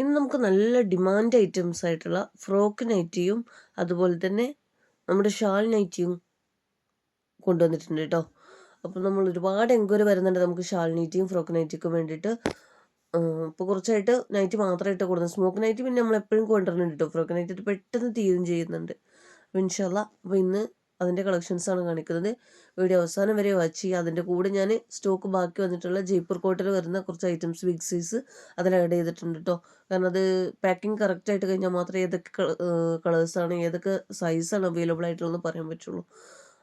ഇന്ന് നമുക്ക് നല്ല ഡിമാൻഡ് ഐറ്റംസ് ആയിട്ടുള്ള ഫ്രോക്ക് നൈറ്റിയും അതുപോലെ തന്നെ നമ്മുടെ ഷാൾ നൈറ്റിയും കൊണ്ടുവന്നിട്ടുണ്ട് കേട്ടോ. അപ്പോൾ നമ്മൾ ഒരുപാട് എൻക്വയറി വരുന്നുണ്ട് നമുക്ക് ഷാൾ നൈറ്റിയും ഫ്രോക്ക് നൈറ്റിക്കും വേണ്ടിയിട്ട്. ഇപ്പോൾ കുറച്ചായിട്ട് നൈറ്റ് മാത്രമായിട്ട് കൊടുക്കുന്നത് സ്മോക്ക് നൈറ്റ് പിന്നെ നമ്മൾ എപ്പോഴും കൊണ്ടുവരുന്നുണ്ട് കേട്ടോ. ഫ്രോക്ക് നൈറ്റ് പെട്ടെന്ന് തീരും ചെയ്യുന്നുണ്ട്. അപ്പോൾ ഇൻഷാല്ല അപ്പോൾ ഇന്ന് അതിന്റെ കളക്ഷൻസാണ് കാണിക്കുന്നത്. വീഡിയോ അവസാനം വരെ വാച്ച് ചെയ്യുക. അതിന്റെ കൂടെ ഞാൻ സ്റ്റോക്ക് ബാക്കി വന്നിട്ടുള്ള ജയ്പൂർ കോട്ടിൽ വരുന്ന കുറച്ച് ഐറ്റംസ് ബിഗ് സൈസ് അതിൽ ആഡ് ചെയ്തിട്ടുണ്ട് കേട്ടോ കാരണം അത് പാക്കിംഗ് കറക്റ്റ് ആയിട്ട് കഴിഞ്ഞാൽ മാത്രമേ ഏതൊക്കെ കളേഴ്സാണ് ഏതൊക്കെ സൈസാണ് അവൈലബിൾ ആയിട്ടുള്ളതെന്ന് പറയാൻ പറ്റുള്ളൂ.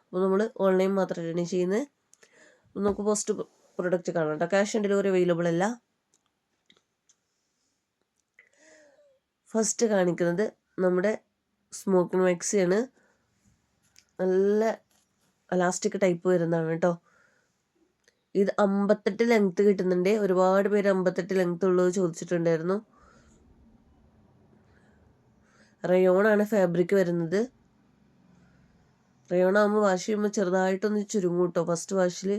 അപ്പോൾ നമ്മൾ ഓൺലൈൻ മാത്രമായിട്ടാണ് ചെയ്യുന്നത്. നമുക്ക് പോസ്റ്റ് പ്രൊഡക്റ്റ് കാണാം കേട്ടോ ക്യാഷ് ഓൺ ഡെലിവറി അവൈലബിൾ അല്ല. ഫസ്റ്റ് കാണിക്കുന്നത് നമ്മുടെ സ്മോക്കിംഗ് മാക്സിയാണ് നല്ല അലാസ്റ്റിക് ടൈപ്പ് വരുന്നതാണ് കേട്ടോ. ഇത് അമ്പത്തെട്ട് ലെങ്ത് കിട്ടുന്നുണ്ട്. ഒരുപാട് പേര് അമ്പത്തെട്ട് ലെങ്ത് ഉള്ളത് ചോദിച്ചിട്ടുണ്ടായിരുന്നു. റയോണാണ് ഫാബ്രിക് വരുന്നത്. റയോൺ ആകുമ്പോൾ വാഷ് ചെയ്യുമ്പോൾ ചെറുതായിട്ടൊന്ന് ചുരുങ്ങും കേട്ടോ. ഫസ്റ്റ് വാഷിൽ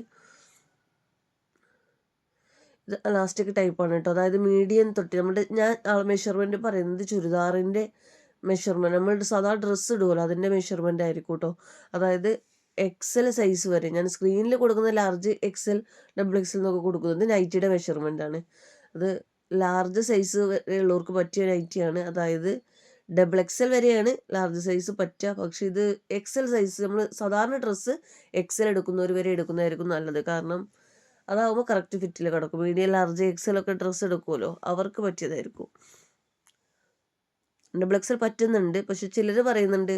ഇത് അലാസ്റ്റിക് ടൈപ്പാണ് കേട്ടോ. അതായത് മീഡിയം തൊട്ട് നമ്മുടെ ഞാൻ മെഷർമെന്റ് പറയുന്നത് ചുരിദാറിന്റെ മെഷർമെന്റ് നമ്മൾ സാധാ ഡ്രസ്സ് ഇടുമല്ലോ അതിന്റെ മെഷർമെന്റ് ആയിരിക്കും കേട്ടോ അതായത് എക്സൽ സൈസ് വരെ. ഞാൻ സ്ക്രീനിൽ കൊടുക്കുന്ന ലാർജ് എക്സൽ ഡബിൾ എക്സൽ എന്നൊക്കെ കൊടുക്കുന്നത് നൈറ്റിയുടെ മെഷർമെന്റ് ആണ്. അത് ലാർജ് സൈസ് ഉള്ളവർക്ക് പറ്റിയ നൈറ്റിയാണ് അതായത് ഡബിൾ എക്സൽ വരെയാണ് ലാർജ് സൈസ് പറ്റുക പക്ഷെ ഇത് എക്സൽ സൈസ് നമ്മൾ സാധാരണ ഡ്രസ്സ് എക്സൽ എടുക്കുന്നവർ വരെ എടുക്കുന്നതായിരിക്കും നല്ലത്. കാരണം അതാവുമ്പോൾ കറക്റ്റ് ഫിറ്റിൽ കിടക്കും. മീഡിയം ലാർജ് എക്സൽ ഒക്കെ ഡ്രസ്സ് എടുക്കുമല്ലോ അവർക്ക് പറ്റിയതായിരിക്കും. ഡബിൾ എക്സൽ പറ്റുന്നുണ്ട്. പക്ഷെ ചിലർ പറയുന്നുണ്ട്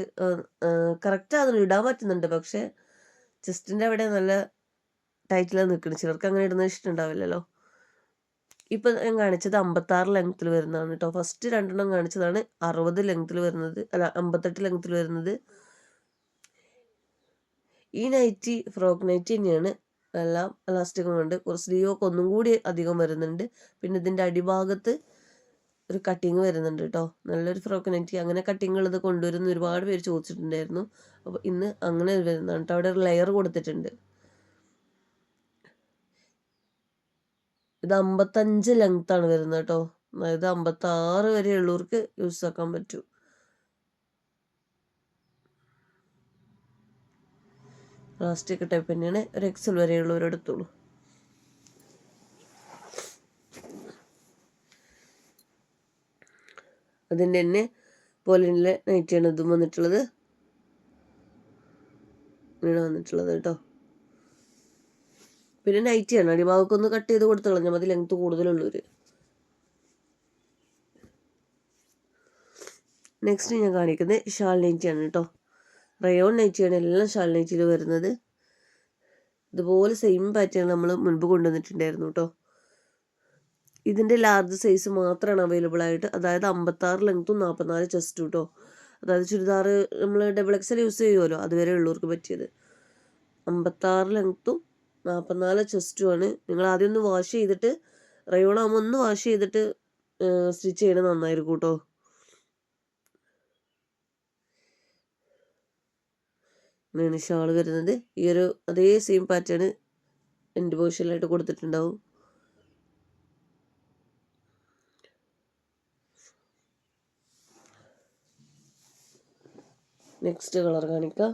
കറക്റ്റ് അതിന് ഇടാൻ പറ്റുന്നുണ്ട്. പക്ഷെ ചെസ്റ്റിന്റെ അവിടെ നല്ല ടൈറ്റിലാണ് നിൽക്കുന്നത് ചിലർക്ക് അങ്ങനെ ഇടുന്നത് ഇഷ്ടമുണ്ടാവില്ലല്ലോ. ഇപ്പം ഞാൻ കാണിച്ചത് അമ്പത്താറ് ലെങ്ത്തിൽ വരുന്നതാണ് കേട്ടോ. ഫസ്റ്റ് രണ്ടെണ്ണം കാണിച്ചതാണ് അറുപത് ലെങ്ത്തിൽ വരുന്നത്. അല്ല അമ്പത്തെട്ട് ലെങ്ത്തിൽ വരുന്നത്. ഈ നൈറ്റി ഫ്രോക്ക് നൈറ്റി തന്നെയാണ് എല്ലാം എലാസ്റ്റിക്കും ഉണ്ട് കുറച്ച് ലീവൊക്കെ ഒന്നും കൂടി അധികം വരുന്നുണ്ട്. പിന്നെ ഇതിന്റെ അടിഭാഗത്ത് ഒരു കട്ടിങ് വരുന്നുണ്ട് കേട്ടോ നല്ലൊരു ഫ്രോക്ക് നെറ്റി അങ്ങനെ കട്ടിങ് ഉള്ളത് കൊണ്ടുവരുന്ന ഒരുപാട് പേര് ചോദിച്ചിട്ടുണ്ടായിരുന്നു. അപ്പോൾ ഇന്ന് അങ്ങനെ വരുന്നതാണ് കേട്ടോ അവിടെ ഒരു ലെയർ കൊടുത്തിട്ടുണ്ട്. ഇത് അമ്പത്തഞ്ച് ലെങ്ത്താണ് വരുന്നത് കേട്ടോ അതായത് അമ്പത്താറ് വരെ ഉള്ളവർക്ക് യൂസ് ആക്കാൻ പറ്റൂ. പ്ലാസ്റ്റിക് ടൈപ്പ് തന്നെയാണ്. ഒരു എക്സൽ വരെയുള്ളവരെടുത്തോളൂ അതിന്റെ തന്നെ പോലെയുള്ള നൈറ്റിയാണ് ഇതും വന്നിട്ടുള്ളത്. ഇങ്ങനെയാണ് വന്നിട്ടുള്ളത് കേട്ടോ. പിന്നെ നൈറ്റിയാണ് അടിഭാഗമൊക്കെ ഒന്ന് കട്ട് ചെയ്ത് കൊടുത്തു കളഞ്ഞാൽ മതി ലെങ്ത്ത് കൂടുതലുള്ളൊരു നെക്സ്റ്റ് ഞാൻ കാണിക്കുന്നത് ഷാൾ നൈറ്റിയാണ് കേട്ടോ. റയോൺ നൈറ്റിയാണ് എല്ലാം ഷാൾ നൈറ്റിയിൽ വരുന്നത്. ഇതുപോലെ സെയിം പാറ്റേൺ നമ്മൾ മുൻപ് കൊണ്ടുവന്നിട്ടുണ്ടായിരുന്നു കേട്ടോ. ഇതിന്റെ ലാർജ് സൈസ് മാത്രമാണ് അവൈലബിൾ ആയിട്ട്. അതായത് അമ്പത്താറ് ലെങ്ത്തും നാൽപ്പത്തിനാല് ചെസ്റ്റും കേട്ടോ അതായത് ചുരിദാർ നമ്മൾ ഡബിൾ എക്സൽ യൂസ് ചെയ്യുമല്ലോ അതുവരെ ഉള്ളവർക്ക് പറ്റിയത്. അമ്പത്താറ് ലെങ്ത്തും നാൽപ്പത്തിനാല് ചെസ്റ്റുമാണ് നിങ്ങൾ ആദ്യം ഒന്ന് വാഷ് ചെയ്തിട്ട് റയോണാകുമ്പോൾ ഒന്ന് വാഷ് ചെയ്തിട്ട് സ്റ്റിച്ച് ചെയ്യണത് നന്നായിരിക്കും കേട്ടോ ഇങ്ങനെയാണ് ഷാൾ വരുന്നത്. ഈ ഒരു അതേ സെയിം പാറ്റേൺ എന്റെ പോഷനിലായിട്ട് കൊടുത്തിട്ടുണ്ടാവും. നെക്സ്റ്റ് കളർ കാണിക്കാം.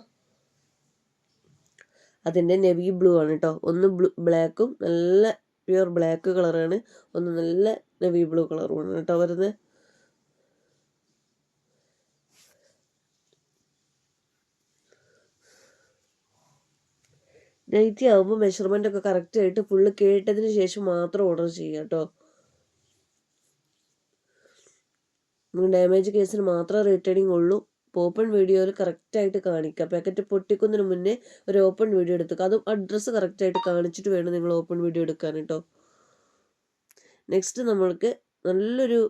അതിന്റെ നെവി ബ്ലൂ ആണ് കേട്ടോ ഒന്ന് ബ്ലൂ ബ്ലാക്കും നല്ല പ്യുർ ബ്ലാക്ക് കളറാണ് ഒന്ന് നല്ല നെവി ബ്ലൂ കളറുമാണ് കേട്ടോ വരുന്നത് നൈറ്റി ആകുമ്പോൾ മെഷർമെന്റ് ഒക്കെ കറക്റ്റ് ആയിട്ട് ഫുള്ള് കേട്ടതിന് ശേഷം മാത്രം ഓർഡർ ചെയ്യുക കേട്ടോ ഡാമേജ് കേസിന് മാത്രമേ റിട്ടേണിങ് ഉള്ളൂ. ഓപ്പൺ വീഡിയോയിൽ കറക്റ്റായിട്ട് കാണിക്കുക. പാക്കറ്റ് പൊട്ടിക്കുന്നതിന് മുന്നേ ഒരു ഓപ്പൺ വീഡിയോ എടുത്തുക അതും അഡ്രസ്സ് കറക്റ്റായിട്ട് കാണിച്ചിട്ട് വേണം നിങ്ങൾ ഓപ്പൺ വീഡിയോ എടുക്കാൻ കേട്ടോ നെക്സ്റ്റ് നമ്മൾക്ക് നല്ലൊരു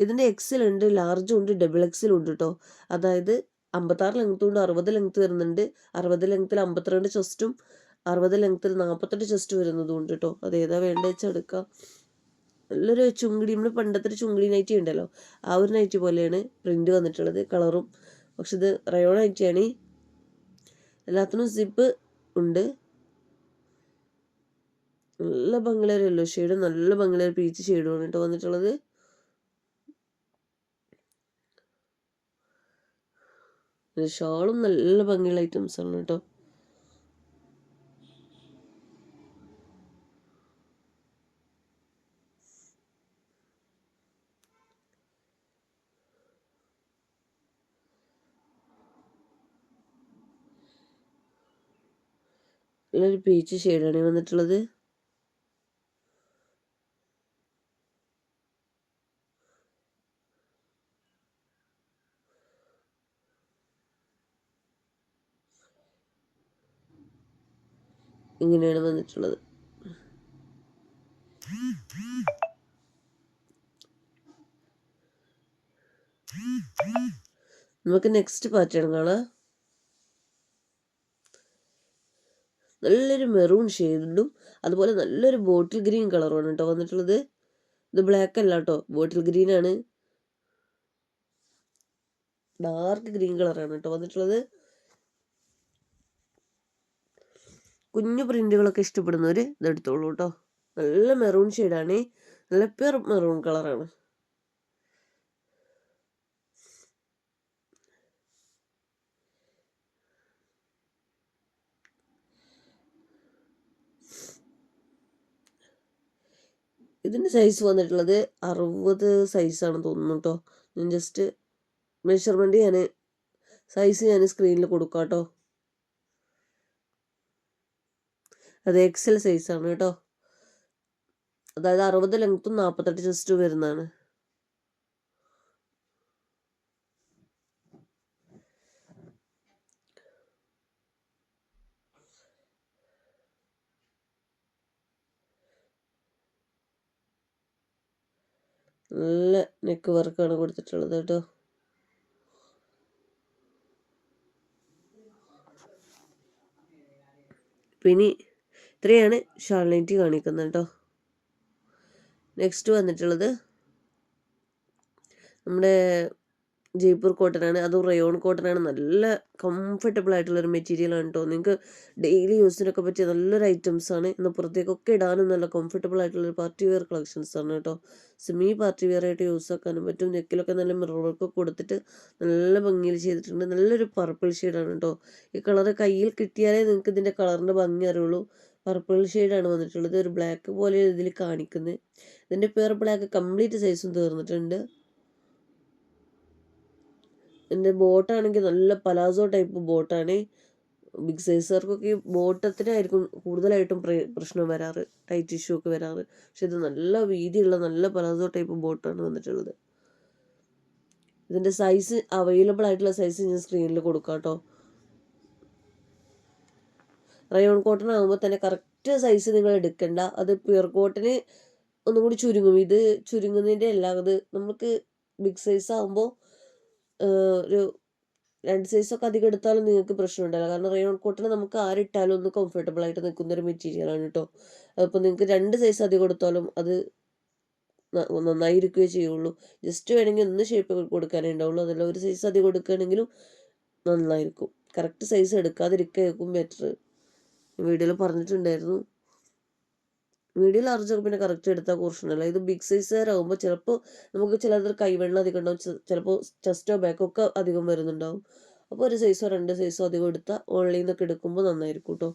ഇതിന്റെ എക്സിലുണ്ട് ലാർജും ഉണ്ട് ഡബിൾ എക്സിലും ഉണ്ട് കേട്ടോ അതായത് അമ്പത്താറ് ലെങ്ത്തും ഉണ്ട് അറുപത് ലെങ്ത്ത് വരുന്നുണ്ട്. അറുപത് ലെങ്ത്തിൽ അമ്പത്തിരണ്ട് ചെസ്റ്റും അറുപത് ലെങ്ത്തിൽ നാൽപ്പത്തെട്ട് ചെസ്റ്റ് വരുന്നതും ഉണ്ട് കേട്ടോ അത് ഏതാ വേണ്ടത് വെച്ചാൽ എടുക്കാം? നല്ലൊരു ചുങ്കിടി നമ്മൾ പണ്ടത്തെ ഒരു ചുങ്കിടി നൈറ്റി ഉണ്ടല്ലോ. ആ ഒരു നൈറ്റി പോലെയാണ് പ്രിന്റ് വന്നിട്ടുള്ളത് കളറും പക്ഷെ ഇത് റയോൺ നൈറ്റിയാണ് എല്ലാത്തിനും സിപ്പ് ഉണ്ട്. നല്ല ഭംഗിയുള്ള ഒരു യെല്ലോ ഷെയ്ഡും നല്ല ഭംഗിയുള്ള ഒരു പീച്ച് ഷെയ്ഡുമാണ് കേട്ടോ വന്നിട്ടുള്ളത്. ഷാളും നല്ല ഭംഗിയുള്ള ഐറ്റംസ് ആണ് കേട്ടോ. നല്ലൊരു പീച്ച് ഷെയ്ഡാണ് വന്നിട്ടുള്ളത്. ഇങ്ങനെയാണ് വന്നിട്ടുള്ളത്. നമുക്ക് നെക്സ്റ്റ് പാറ്റേൺ കാണാം. നല്ലൊരു മെറൂൺ ഷെയ്ഡും അതുപോലെ നല്ലൊരു ബോട്ടിൽ ഗ്രീൻ കളറുമാണ് കേട്ടോ വന്നിട്ടുള്ളത്. ഇത് ബ്ലാക്ക് അല്ല കേട്ടോ. ബോട്ടിൽ ഗ്രീൻ ആണ്. ഡാർക്ക് ഗ്രീൻ കളറാണ് കേട്ടോ വന്നിട്ടുള്ളത്. കുഞ്ഞു പ്രിന്റുകളൊക്കെ ഇഷ്ടപ്പെടുന്നവർ ഇതെടുത്തോളൂ കേട്ടോ. നല്ല മെറൂൺ ഷെയ്ഡാണ്. നല്ല പ്യുർ മെറൂൺ കളറാണ്. ഇതിന്റെ സൈസ് വന്നിട്ടുള്ളത് അറുപത് സൈസാണ് തോന്നുന്നു കേട്ടോ ഞാൻ ജസ്റ്റ് മെഷർമെന്റ് ഞാൻ സൈസ് ഞാൻ സ്ക്രീനിൽ കൊടുക്കാം കേട്ടോ അത് എക്സൽ സൈസാണ് കേട്ടോ അതായത് അറുപത് ലെങ്ത്തും നാൽപ്പത്തെട്ട് ചെസ്റ്റ് വരുന്നതാണ്. നല്ല നെക്ക് വർക്കാണ് കൊടുത്തിട്ടുള്ളത് കേട്ടോ. പിന്നെ ഇത്രയാണ് ഷാൾനൈറ്റ് കാണിക്കുന്നത് കേട്ടോ. നെക്സ്റ്റ് വന്നിട്ടുള്ളത് നമ്മുടെ ജയ്പൂർ കോട്ടനാണ് അതും റയോൺ കോട്ടനാണ്. നല്ല കംഫർട്ടബിൾ ആയിട്ടുള്ള ആയിട്ടുള്ളൊരു മെറ്റീരിയലാണ് കേട്ടോ നിങ്ങൾക്ക് ഡെയിലി യൂസിനൊക്കെ പറ്റിയ നല്ലൊരു ഐറ്റംസ് ആണ്. ഇന്ന് പുറത്തേക്കൊക്കെ ഇടാനും നല്ല കംഫർട്ടബിൾ ആയിട്ടുള്ള ഒരു പാർട്ടി വെയർ കളക്ഷൻസ് ആണ് കേട്ടോ സെമി പാർട്ടി വെയർ ആയിട്ട് യൂസ് ആക്കാനും പറ്റും. നെക്കിലൊക്കെ നല്ല മിറർ വർക്ക് കൊടുത്തിട്ട് നല്ല ഭംഗിയിൽ ചെയ്തിട്ടുണ്ട്. നല്ലൊരു പർപ്പിൾ ഷെയ്ഡാണ് കേട്ടോ ഈ കളർ കയ്യിൽ കിട്ടിയാലേ നിങ്ങൾക്ക് ഇതിന്റെ കളറിന്റെ ഭംഗി അറിയുള്ളൂ. പർപ്പിൾ ഷെയ്ഡാണ് വന്നിട്ടുള്ളത്. ഒരു ബ്ലാക്ക് പോലെ ഇതിൽ കാണിക്കുന്നത് ഇതിന്റെ പേർ ബ്ലാക്ക് കംപ്ലീറ്റ് സൈസും തീർന്നിട്ടുണ്ട്. എന്റെ ബോട്ടാണെങ്കിൽ നല്ല പലാസോ ടൈപ്പ് ബോട്ടാണ്. ബിഗ് സൈസുകാർക്കൊക്കെ ഈ ബോട്ടത്തിനായിരിക്കും കൂടുതലായിട്ടും പ്രശ്നം വരാറ് ടൈറ്റ് ഇഷ്യൂ ഒക്കെ വരാറ്. പക്ഷെ ഇത് നല്ല വീതിയുള്ള നല്ല പലാസോ ടൈപ്പ് ബോട്ടാണ് വന്നിട്ടുള്ളത്. ഇതിന്റെ സൈസ് അവൈലബിൾ ആയിട്ടുള്ള സൈസ് ഞാൻ സ്ക്രീനിൽ കൊടുക്കാം കേട്ടോ. റയോൺ കോട്ടൺ ആകുമ്പോൾ തന്നെ കറക്റ്റ് സൈസ് നിങ്ങൾ എടുക്കണ്ട. അത് പ്യുർ കോട്ടന് ഒന്നും കൂടി ചുരുങ്ങും. ഇത് ചുരുങ്ങുന്നതിന്റെ അല്ല അത് നമുക്ക് ബിഗ് സൈസ് ആകുമ്പോൾ ഒരു രണ്ട് സൈസൊക്കെ അധികം എടുത്താലും നിങ്ങൾക്ക് പ്രശ്നമുണ്ടാവില്ല കാരണം റയോൺ കോട്ടൺ നമുക്ക് ആരിട്ടാലും ഒന്ന് കംഫർട്ടബിൾ ആയിട്ട് നിൽക്കുന്ന ഒരു മെറ്റീരിയലാണ് കേട്ടോ അപ്പോൾ നിങ്ങൾക്ക് രണ്ട് സൈസ് അധികം എടുത്താലും അത് നന്നായിരിക്കുകയേ ചെയ്യുള്ളൂ. ജസ്റ്റ് വേണമെങ്കിൽ ഒന്ന് ഷേപ്പ് കൊടുക്കാനേ ഉണ്ടാവുള്ളൂ. അതല്ല ഒരു സൈസ് അധികം കൊടുക്കുകയാണെങ്കിലും നന്നായിരിക്കും. കറക്റ്റ് സൈസ് എടുക്കാതിരിക്കും ബെറ്റർ വീഡിയോയിൽ പറഞ്ഞിട്ടുണ്ടായിരുന്നു. വീഡിയോ ലാർജ് പിന്നെ കറക്റ്റ് എടുത്താൽ കുറച്ചുണ്ടല്ലോ ഇത് ബിഗ് സൈസുകാരാകുമ്പോൾ ചിലപ്പോൾ നമുക്ക് ചിലത് കൈവെള്ളം അധികം ഉണ്ടാവും. ചിലപ്പോൾ ചെസ്റ്റോ ബാക്കോ ഒക്കെ അധികം വരുന്നുണ്ടാവും. അപ്പോൾ ഒരു സൈസോ രണ്ട് സൈസോ അധികം എടുത്താൽ ഓൺലൈനിൽ നിന്നൊക്കെ എടുക്കുമ്പോൾ നന്നായിരിക്കും കേട്ടോ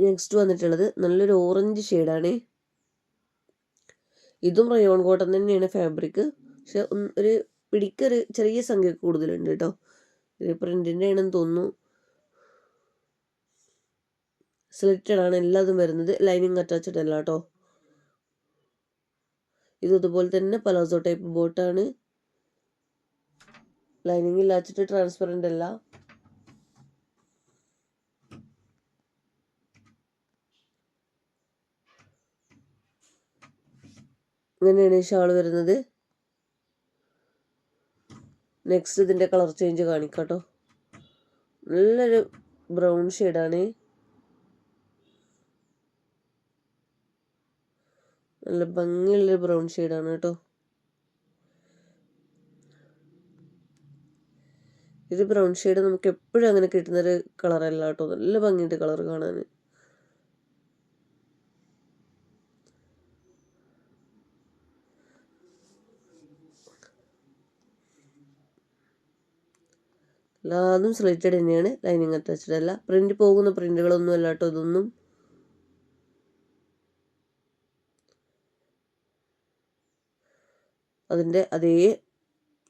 നെക്സ്റ്റ് വന്നിട്ടുള്ളത് നല്ലൊരു ഓറഞ്ച് ഷെയ്ഡാണ് ഇതും റയോൺ കോട്ടൺ തന്നെയാണ് ഫാബ്രിക് പക്ഷെ ഒരു പിടിക്കൊരു ചെറിയ സംഖ്യ കൂടുതലുണ്ട് കേട്ടോ. ഇത് പ്രിന്റിന്റെ ആണെന്ന് തോന്നുന്നു. സ്ലിറ്റഡ് ആണ് എല്ലാതും വരുന്നത്. ലൈനിങ് അറ്റാച്ച്ഡ് അല്ല കേട്ടോ. ഇത് ഇതുപോലെ തന്നെ പലാസോ ടൈപ്പ് ബോട്ടാണ് ലൈനിങ് ഇല്ലാച്ചിട്ട് ട്രാൻസ്പെറന്റ് അല്ല. ഇങ്ങനെയാണ് ഷാൾ വരുന്നത്. നെക്സ്റ്റ് ഇതിന്റെ കളർ ചേഞ്ച് കാണിക്കാട്ടോ. നല്ലൊരു ബ്രൗൺ ഷെയ്ഡാണ് നല്ല ഭംഗിയുള്ളൊരു ബ്രൗൺ ഷെയ്ഡാണ് കേട്ടോ. ഇത് ബ്രൗൺ ഷെയ്ഡ് നമുക്ക് എപ്പോഴും അങ്ങനെ കിട്ടുന്നൊരു കളറല്ല കേട്ടോ. നല്ല ഭംഗിയുണ്ട് കളർ കാണാൻ. എല്ലാതും സ്ലേറ്റഡ് തന്നെയാണ്. ലൈനിങ് അറ്റാച്ച്ഡ് അല്ല പ്രിന്റ് പോകുന്ന പ്രിന്റുകളൊന്നും അല്ല കേട്ടോ ഇതൊന്നും. അതിന്റെ അതേ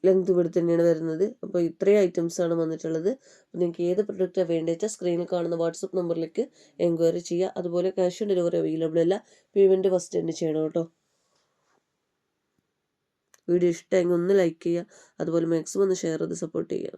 ലെങ്ത് ഇവിടെ തന്നെയാണ് വരുന്നത്. അപ്പോൾ ഇത്രയും ഐറ്റംസ് ആണ് വന്നിട്ടുള്ളത്. അപ്പോൾ നിങ്ങൾക്ക് ഏത് പ്രൊഡക്റ്റാണ് വേണ്ടത് സ്ക്രീനിൽ കാണുന്ന വാട്സപ്പ് നമ്പറിലേക്ക് എൻക്വയറി ചെയ്യുക. അതുപോലെ ക്യാഷ് ഓൺ ഡെലിവറി അവൈലബിൾ അല്ല. പേയ്മെന്റ് ഫസ്റ്റ് തന്നെ ചെയ്യണം കേട്ടോ. വീഡിയോ ഇഷ്ടമെങ്കിൽ ഒന്ന് ലൈക്ക് ചെയ്യുക. അതുപോലെ മാക്സിമം ഒന്ന് ഷെയർ ചെയ്ത് സപ്പോർട്ട് ചെയ്യുക.